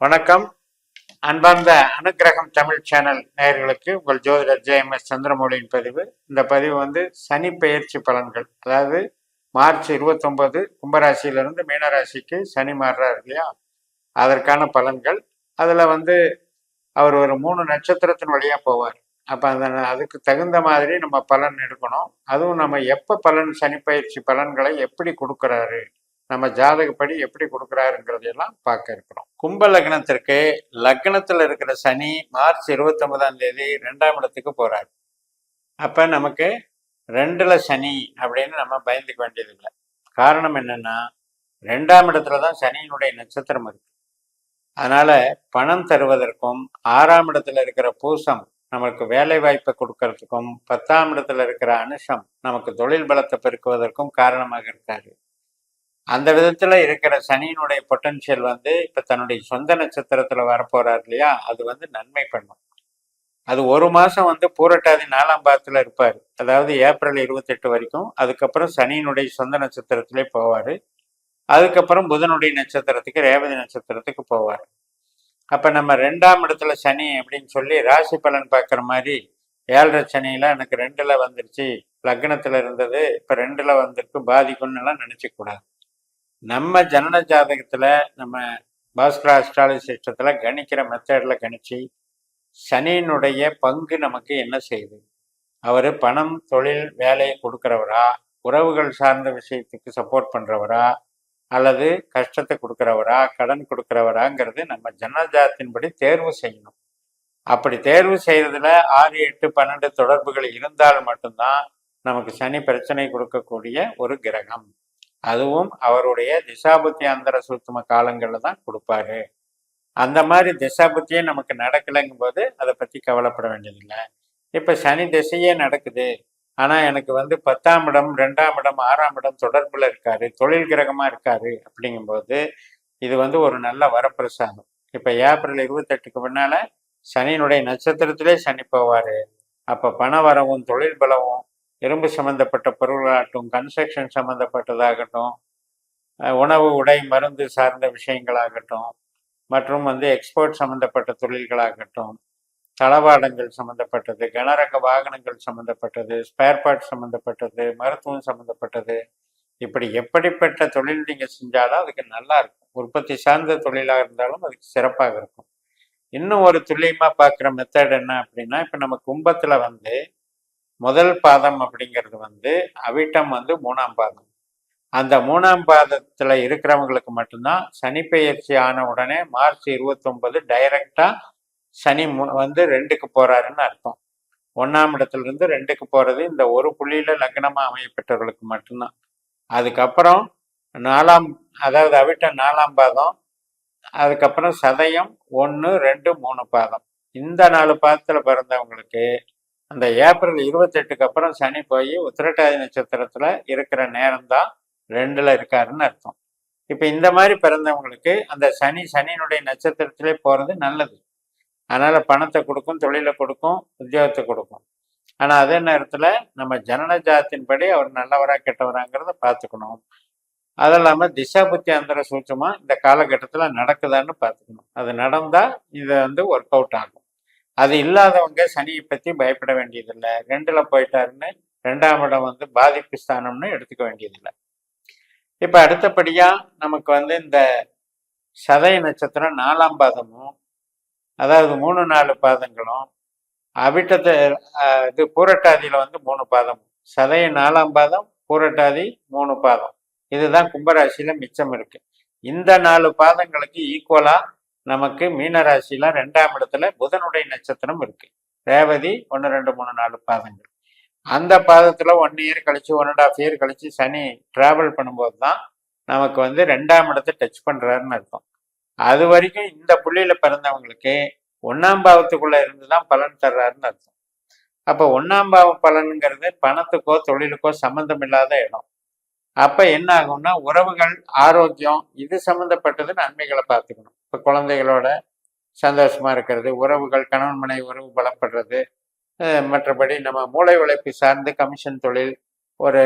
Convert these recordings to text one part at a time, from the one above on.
வணக்கம். அன்பார்ந்த அனுக்கிரகம் தமிழ் சேனல் நேயர்களுக்கு உங்கள் ஜோதிடர் ஜே எம் எஸ் சந்திரமௌலியின் பதிவு. இந்த பதிவு வந்து சனி பெயர்ச்சி பலன்கள். அதாவது மார்ச் இருபத்தொன்பது கும்பராசியிலிருந்து மீனராசிக்கு சனி மாறுறாரு இல்லையா? அதற்கான பலன்கள். அதில் வந்து அவர் ஒரு மூணு நட்சத்திரத்தின் வழியாக போவார். அப்போ அந்த அதுக்கு தகுந்த மாதிரி நம்ம பலன் எடுக்கணும். அதுவும் நம்ம எப்போ பலன் சனி பயிற்சி பலன்களை எப்படி கொடுக்குறாரு? நம்ம ஜாதகப்படி எப்படி கொடுக்குறாருங்கிறதையெல்லாம் பார்க்க இருக்கிறோம். கும்ப லக்னத்திற்கு லக்னத்தில் இருக்கிற சனி மார்ச் இருபத்தொன்பதாம் தேதி ரெண்டாம் இடத்துக்கு போறாரு. அப்ப நமக்கு ரெண்டுல சனி அப்படின்னு நம்ம பயந்துக்க வேண்டியதில்லை காரணம் என்னன்னா ரெண்டாம் இடத்துல தான் சனியினுடைய நட்சத்திரம் இருக்கு. அதனால பணம் தருவதற்கும் ஆறாம் இடத்துல இருக்கிற பூசம் நமக்கு வேலை வாய்ப்பை கொடுக்கறதுக்கும் பத்தாம் இடத்துல இருக்கிற அனுஷம் நமக்கு தொழில் பலத்தை பெருக்குவதற்கும் காரணமாக இருக்காரு. அந்த விதத்துல இருக்கிற சனியினுடைய பொட்டன்ஷியல் வந்து இப்ப தன்னுடைய சொந்த நட்சத்திரத்துல வரப்போறாரு இல்லையா? அது வந்து நன்மை பண்ணும். அது ஒரு மாசம் வந்து பூரட்டாதி நாலாம் பாதத்துல இருப்பாரு. அதாவது ஏப்ரல் இருபத்தெட்டு வரைக்கும். அதுக்கப்புறம் சனியினுடைய சொந்த நட்சத்திரத்திலே போவாரு. அதுக்கப்புறம் புதனுடைய நட்சத்திரத்துக்கு ரேவதி நட்சத்திரத்துக்கு போவார். அப்ப நம்ம ரெண்டாம் இடத்துல சனி அப்படின்னு சொல்லி ராசி பலன் பார்க்குற மாதிரி ஏழரை சனியில எனக்கு ரெண்டுல வந்துருச்சு. லக்னத்துல இருந்தது இப்ப ரெண்டுல வந்திருக்கு. பாதிக்கும்னு எல்லாம் நம்ம ஜனன ஜாதகத்துல நம்ம பாஸ்கரா அஸ்ட்ராலஜி சிஸ்டத்தில் கணிக்கிற மெத்தடில் கணிச்சு சனியினுடைய பங்கு நமக்கு என்ன செய்யுது? அவர் பணம் தொழில் வேலையை கொடுக்குறவரா? உறவுகள் சார்ந்த விஷயத்துக்கு சப்போர்ட் பண்றவரா? அல்லது கஷ்டத்தை கொடுக்குறவரா? கடன் கொடுக்குறவராங்கிறது நம்ம ஜனஜாத்தின்படி தேர்வு செய்யணும். அப்படி தேர்வு செய்யறதுல ஆறு எட்டு பன்னெண்டு தொடர்புகள் இருந்தால் மட்டும்தான் நமக்கு சனி பிரச்சனை கொடுக்கக்கூடிய ஒரு கிரகம். அதுவும் அவருடைய திசாபுத்தி அந்தர சுத்தும காலங்களில் தான் கொடுப்பாரு. அந்த மாதிரி திசாபுத்தியே நமக்கு நடக்கலைங்கும் போது அதை பற்றி கவலைப்பட வேண்டியதில்லை. இப்போ சனி திசையே நடக்குது. ஆனால் எனக்கு வந்து பத்தாம் இடம் ரெண்டாம் இடம் ஆறாம் இடம் தொடர்பில் இருக்காரு. தொழில் கிரகமாக இருக்காரு அப்படிங்கும்போது இது வந்து ஒரு நல்ல வரப்பிரசாதம். இப்போ ஏப்ரல் இருபத்தெட்டுக்கு முன்னால் சனியினுடைய நட்சத்திரத்திலே சனி போவார். அப்போ பண வரவும் தொழில் பலவும் இரும்பு சம்பந்தப்பட்ட பொருள்களாகட்டும் கன்ஸ்ட்ரக்ஷன் சம்பந்தப்பட்டதாகட்டும் உணவு உடை மருந்து சார்ந்த விஷயங்களாகட்டும் மற்றும் வந்து எக்ஸ்போர்ட் சம்பந்தப்பட்ட தொழில்களாகட்டும் தளவாடங்கள் சம்பந்தப்பட்டது கனரக வாகனங்கள் சம்பந்தப்பட்டது ஸ்பேர் பார்ட் சம்பந்தப்பட்டது மருத்துவம் சம்பந்தப்பட்டது. இப்படி எப்படிப்பட்ட தொழில் நீங்கள் செஞ்சாலும் அதுக்கு நல்லா இருக்கும். உற்பத்தி சார்ந்த தொழிலாக இருந்தாலும் அதுக்கு சிறப்பாக இருக்கும். இன்னும் ஒரு துல்லியமாக பார்க்குற மெத்தட் என்ன அப்படின்னா இப்போ நம்ம கும்பத்தில் வந்து முதல் பாதம் அப்படிங்கிறது வந்து அவிட்டம் வந்து மூணாம் பாதம். அந்த மூணாம் பாதத்தில் இருக்கிறவங்களுக்கு மட்டும்தான் சனி பெயர்ச்சி ஆன உடனே மார்ச் இருபத்தொன்பது டைரக்டாக சனி மு- வந்து ரெண்டுக்கு போகிறாருன்னு அர்த்தம். ஒன்றாம் இடத்துல இருந்து ரெண்டுக்கு போகிறது இந்த ஒரு புள்ளியில் லக்னமாக அமையப்பட்டவர்களுக்கு மட்டும்தான். அதுக்கப்புறம் நாலாம் அதாவது அவிட்டம் நாலாம் பாதம் அதுக்கப்புறம் சதயம் ஒன்று ரெண்டு மூணு பாதம். இந்த நாலு பாதத்தில் பிறந்தவங்களுக்கு அந்த ஏப்ரல் இருபத்தெட்டுக்கு அப்புறம் சனி போய் உத்திரட்டாதி நட்சத்திரத்துல இருக்கிற நேரம்தான் ரெண்டுல இருக்காருன்னு அர்த்தம். இப்ப இந்த மாதிரி பிறந்தவங்களுக்கு அந்த சனி சனியினுடைய நட்சத்திரத்திலே போறது நல்லது. அதனால பணத்தை கொடுக்கும் தொழிலை கொடுக்கும் உத்தியோகத்தை கொடுக்கும். ஆனா அதே நேரத்துல நம்ம ஜனன ஜாத்தின்படி அவர் நல்லவரா கெட்டவராங்கிறத பார்த்துக்கணும் அது இல்லாம திசா புத்தி அந்தர சூட்சமா இந்த காலகட்டத்துல நடக்குதான்னு பார்த்துக்கணும் அது நடந்தா இது வந்து ஒர்க் அவுட் ஆகும். அது இல்லாதவங்க சனியை பத்தி பயப்பட வேண்டியதில்லை. ரெண்டுல போயிட்டாருன்னு ரெண்டாம் இடம் வந்து பாதிப்பு ஸ்தானம்னு எடுத்துக்க வேண்டியதில்லை. இப்ப அடுத்தபடியா நமக்கு வந்து இந்த சதய நட்சத்திரம் நாலாம் பாதமும் அதாவது மூணு நாலு பாதங்களும் அவிட்டத்தை இது பூரட்டாதியில வந்து மூணு பாதம். சதய நாலாம் பாதம் பூரட்டாதி மூணு பாதம். இதுதான் கும்பராசியில மிச்சம் இருக்கு. இந்த நாலு பாதங்களுக்கு ஈக்குவலா நமக்கு மீனராசியில ரெண்டாம் இடத்துல புதனுடைய நட்சத்திரம் இருக்கு. ரேவதி ஒன்று ரெண்டு மூணு நாலு பாதங்கள். அந்த பாதத்துல ஒன் இயர் கழிச்சு ஒன் அண்ட் ஆஃப் இயர் கழிச்சு சனி டிராவல் பண்ணும்போது தான் நமக்கு வந்து ரெண்டாம் இடத்தை டச் பண்றாருன்னு அர்த்தம். அது வரைக்கும் இந்த புள்ளியில பிறந்தவங்களுக்கு ஒன்னாம் பாவத்துக்குள்ள இருந்து தான் பலன் தர்றாருன்னு அர்த்தம். அப்போ ஒன்னாம் பாவம் பலனுங்கிறது பணத்துக்கோ தொழிலுக்கோ சம்மந்தம் இல்லாத இடம். அப்ப என்ன ஆகும்னா உறவுகள் ஆரோக்கியம் இது சம்மந்தப்பட்டது நன்மைகளை பார்த்துக்கணும். இப்போ குழந்தைகளோட சந்தோஷமா இருக்கிறது உறவுகள் கணவன் மனைவி உறவு பலப்படுறது மற்றபடி நம்ம மூளை உழைப்பு சார்ந்து கமிஷன் தொழில் ஒரு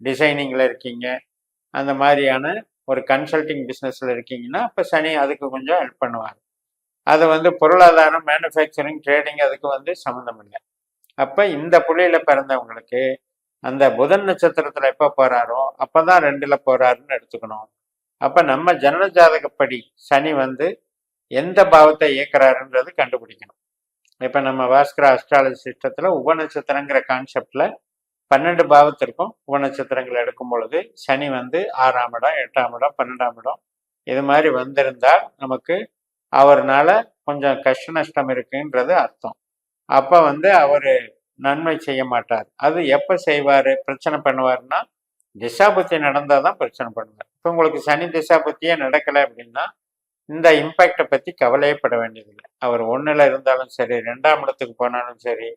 டிசைனிங்கில் இருக்கீங்க அந்த மாதிரியான ஒரு கன்சல்டிங் பிஸ்னஸில் இருக்கீங்கன்னா அப்போ சனி அதுக்கு கொஞ்சம் ஹெல்ப் பண்ணுவார். அது வந்து பொருளாதாரம் மேனுஃபேக்சரிங் ட்ரேடிங் அதுக்கு வந்து சம்மந்தம் இல்லை. அப்போ இந்த புள்ளியில் பிறந்தவங்களுக்கு அந்த புதன் நட்சத்திரத்தில் எப்போ போகிறாரோ அப்போ தான் ரெண்டில் போகிறாருன்னு எடுத்துக்கணும். அப்போ நம்ம ஜனன ஜாதகப்படி சனி வந்து எந்த பாவத்தை இயக்குறாருன்றது கண்டுபிடிக்கணும். இப்போ நம்ம பாஸ்கர அஸ்ட்ராலஜி சிஸ்டத்தில் உபநட்சத்திரங்கிற கான்செப்டில் பன்னெண்டு பாவத்திற்கும் உபநட்சத்திரங்கள் எடுக்கும் பொழுது சனி வந்து ஆறாம் இடம் எட்டாம் இடம் பன்னெண்டாம் இடம் இது மாதிரி வந்திருந்தால் நமக்கு அவர்னால கொஞ்சம் கஷ்ட நஷ்டம் இருக்குன்றது அர்த்தம். அப்போ வந்து அவர் நன்மை செய்ய மாட்டார். அது எப்போ செய்வார்? பிரச்சனை பண்ணுவார்னா திசாபுத்தி நடந்தால் தான் பிரச்சனை பண்ணுவார். இப்போ உங்களுக்கு சனி திசாபுத்தியே நடக்கலை அப்படின்னா இந்த இம்பேக்டை பற்றி கவலையே பட வேண்டியதில்லை. அவர் ஒன்றில் இருந்தாலும் சரி ரெண்டாம் இடத்துக்கு போனாலும் சரி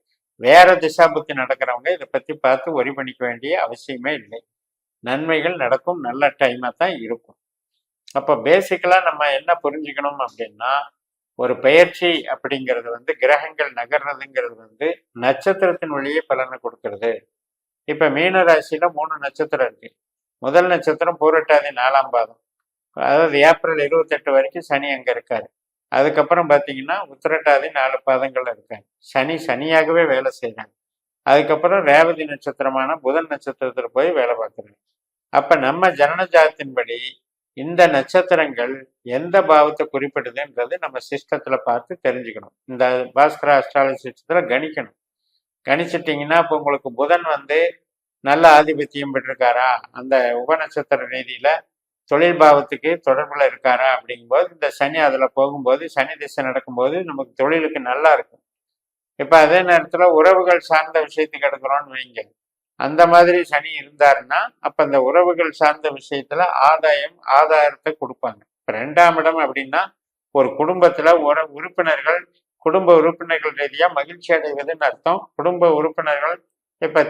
வேற திசாபுத்தி நடக்கிறவங்க இதை பற்றி பார்த்து ஒரி பண்ணிக்க வேண்டிய அவசியமே இல்லை. நன்மைகள் நடக்கும் நல்ல டைமாக தான் இருக்கும். அப்போ பேசிக்கலாக நம்ம என்ன புரிஞ்சுக்கணும் அப்படின்னா ஒரு பயிற்சி அப்படிங்கிறது வந்து கிரகங்கள் நகர்றதுங்கிறது வந்து நட்சத்திரத்தின் வழியே பலனை கொடுக்கறது. இப்போ மீன ராசியில மூணு நட்சத்திரம் இருக்கு. முதல் நட்சத்திரம் பூரட்டாதி நாலாம் பாதம். அதாவது ஏப்ரல் இருபத்தெட்டு வரைக்கும் சனி அங்கே இருக்காரு. அதுக்கப்புறம் பார்த்தீங்கன்னா உத்திரட்டாதி நாலு பாதங்கள் இருக்காங்க சனி சனியாகவே வேலை செய்கிறாங்க அதுக்கப்புறம் ரேவதி நட்சத்திரமான புதன் நட்சத்திரத்தில் போய் வேலை பார்க்குறாங்க அப்போ நம்ம ஜனன ஜாதத்தின்படி இந்த நட்சத்திரங்கள் எந்த பாவத்தை குறிப்பிடுதுன்றது நம்ம சிஸ்டத்தில் பார்த்து தெரிஞ்சுக்கணும். இந்த பாஸ்கரா அஸ்ட்ராலஜி சிஸ்டத்தில் கணிக்கணும். கணிச்சிட்டிங்கன்னா இப்போ உங்களுக்கு புதன் வந்து நல்ல ஆதிபத்தியம் பெற்றிருக்காரா? அந்த உபநட்சத்திர ரீதியில் தொழில் பாவத்துக்கு தொடர்பில் இருக்காரா அப்படிங்கும்போது இந்த சனி அதில் போகும்போது சனி திசை நடக்கும்போது நமக்கு தொழிலுக்கு நல்லா இருக்கும். இப்போ அதே நேரத்தில் உறவுகள் சார்ந்த விஷயத்துக்கு எடுக்கிறோன்னு வைங்க. அந்த மாதிரி சனி இருந்தாருன்னா அப்போ அந்த உறவுகள் சார்ந்த விஷயத்துல ஆதாயம் ஆதாரத்தை கொடுப்பாங்க. இப்போ ரெண்டாம் இடம் அப்படின்னா ஒரு குடும்பத்துல ஒரு உறுப்பினர்கள் குடும்ப உறுப்பினர்கள் ரீதியாக மகிழ்ச்சி அடைவதுன்னு அர்த்தம். குடும்ப உறுப்பினர்கள் இப்போ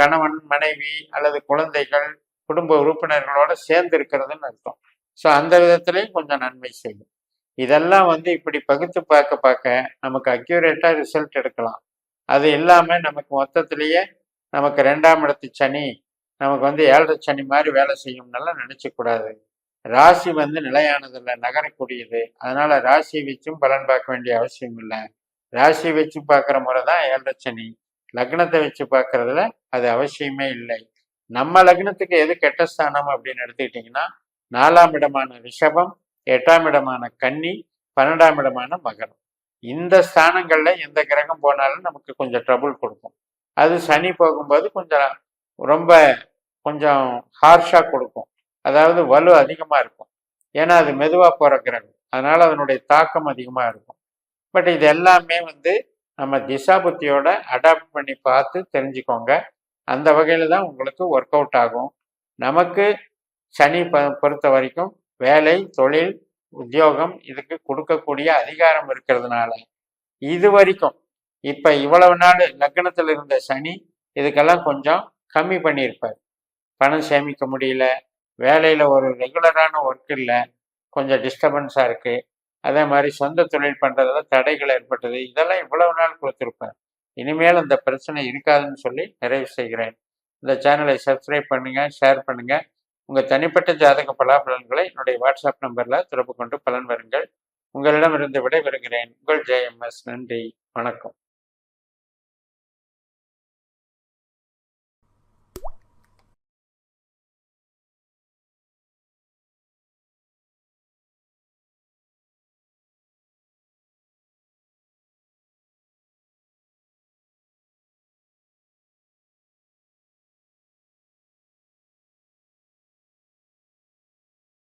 கணவன் மனைவி அல்லது குழந்தைகள் குடும்ப உறுப்பினர்களோட சேர்ந்து இருக்கிறதுன்னு அர்த்தம். ஸோ அந்த விதத்திலையும் கொஞ்சம் நன்மை செய்யும். இதெல்லாம் வந்து இப்படி பகுத்து பார்க்க பார்க்க நமக்கு அக்யூரேட்டாக ரிசல்ட் எடுக்கலாம். அது இல்லாமல் நமக்கு மொத்தத்திலேயே நமக்கு ரெண்டாம் இடத்து சனி நமக்கு வந்து ஏழரை சனி மாதிரி வேலை செய்யும்னாலாம் நினச்சக்கூடாது. ராசி வந்து நிலையானதில்லை நகரக்கூடியது. அதனால ராசி வச்சும் பலன் பார்க்க வேண்டிய அவசியம் இல்லை. ராசி வச்சு பார்க்குற முறை தான் ஏழரை சனி. லக்னத்தை வச்சு பார்க்கறதுல அது அவசியமே இல்லை. நம்ம லக்னத்துக்கு எது கெட்ட ஸ்தானம் அப்படின்னு எடுத்துக்கிட்டிங்கன்னா நாலாம் இடமான ரிஷபம் எட்டாம் இடமான கன்னி பன்னெண்டாம் இடமான மகரம். இந்த ஸ்தானங்களில் எந்த கிரகம் போனாலும் நமக்கு கொஞ்சம் ட்ரபுள் கொடுக்கும். அது சனி போகும்போது கொஞ்சம் ரொம்ப கொஞ்சம் ஹார்ஷாக கொடுக்கும். அதாவது வலு அதிகமாக இருக்கும். ஏன்னா அது மெதுவாக போகிற கிரகம். அதனால் அதனுடைய தாக்கம் அதிகமாக இருக்கும். பட் இது எல்லாமே வந்து நம்ம திசா புத்தியோட அடாப்ட் பண்ணி பார்த்து தெரிஞ்சுக்கோங்க. அந்த வகையில் தான் உங்களுக்கு ஒர்க் அவுட் ஆகும். நமக்கு சனி ப பொறுத்த வரைக்கும் வேலை தொழில் உத்தியோகம் இதுக்கு கொடுக்கக்கூடிய அதிகாரம் இருக்கிறதுனால. இது வரைக்கும் இப்ப இவ்வளவு நாள் லக்னத்தில் இருந்த சனி இதுக்கெல்லாம் கொஞ்சம் கம்மி பண்ணியிருப்பார். பணம் சேமிக்க முடியல. வேலையில் ஒரு ரெகுலரான ஒர்க் இல்லை. கொஞ்சம் டிஸ்டர்பன்ஸாக இருக்குது அதே மாதிரி சொந்த தொழில் பண்ணுறதுல தடைகள் ஏற்பட்டது. இதெல்லாம் இவ்வளவு நாள் கொடுத்துருப்பார். இனிமேல் அந்த பிரச்சனை இருக்காதுன்னு சொல்லி நிறைவு செய்கிறேன். இந்த சேனலை சப்ஸ்கிரைப் பண்ணுங்கள் ஷேர் பண்ணுங்கள் உங்கள் தனிப்பட்ட ஜாதக பலாபலன்களை என்னுடைய வாட்ஸ்அப் நம்பரில் தொடர்பு கொண்டு பலன் வருங்கள். உங்களிடமிருந்து விடைபெறுகிறேன். உங்கள் ஜெயம்எஸ் நன்றி. வணக்கம்.